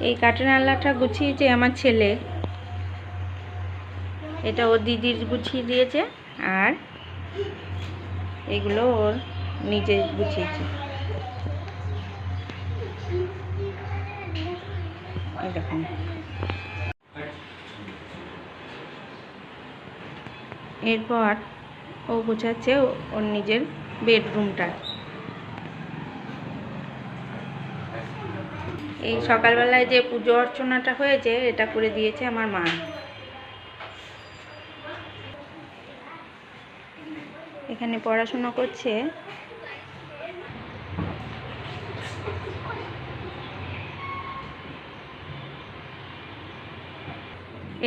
এই কাঠের আল্লাটা গুছিয়েছে আমার ছেলে, এটা ওর দিদির গুছিয়ে দিয়েছে আর এগুলো ওর নিজে গুছিয়েছে। এরপর ও গুছাচ্ছে ও- ওর নিজের বেডরুমটা এই সকালবেলায় যে পুজো অর্চনাটা হয়েছে, এটা করে দিয়েছে আমার মা। এখানে পড়াশোনা করছে।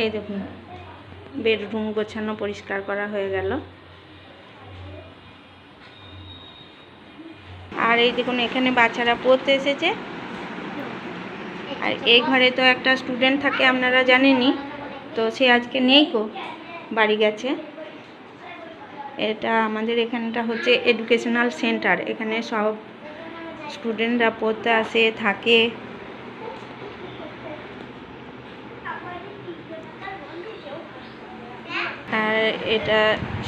এই দেখুন, বেডরুম গোছানো পরিষ্কার করা হয়ে গেল। আর এই দেখুন, এখানে বাচ্চারা পড়তে এসেছে। আর এই ঘরে তো একটা স্টুডেন্ট থাকে, আপনারা জানেনই। তো সে আজকে নেই কো বাড়ি গেছে। এটা আমাদের এখানটা হচ্ছে এডুকেশনাল সেন্টার এখানে সব স্টুডেন্টরা পড়তে আসে, থাকে। আর এটা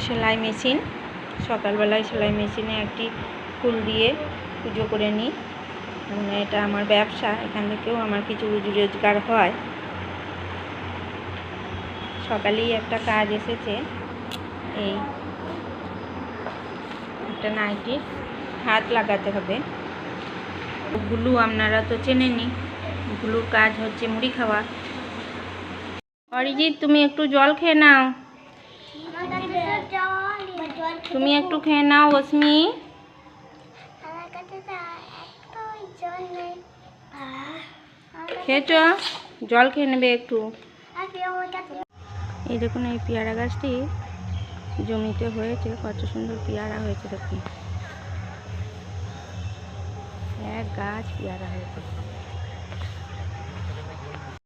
সেলাই মেশিন সকালবেলায় সেলাই মেশিনে একটি ফুল দিয়ে পুজো করে নিই। মানে এটা আমার ব্যবসা এখান থেকেও আমার কিছু রুজি রোজগার হয়। সকালেই একটা কাজ এসেছে এই একটা নাইটির হাত লাগাতে হবে। গুলু আপনারা তো চেনেনি গুলুর কাজ হচ্ছে মুড়ি খাওয়া। অরিজিৎ তুমি একটু জল খেয়ে নাও। তুমি একটু খেয়ে নাও অস্মি খেয়েছ? জল খেয়ে নেবে একটু। এই দেখুন এই পেয়ারা গাছটি জমিতে হয়েছে, কত সুন্দর পেয়ারা হয়েছে দেখুন। এক গাছ পেয়ারা হয়েছে।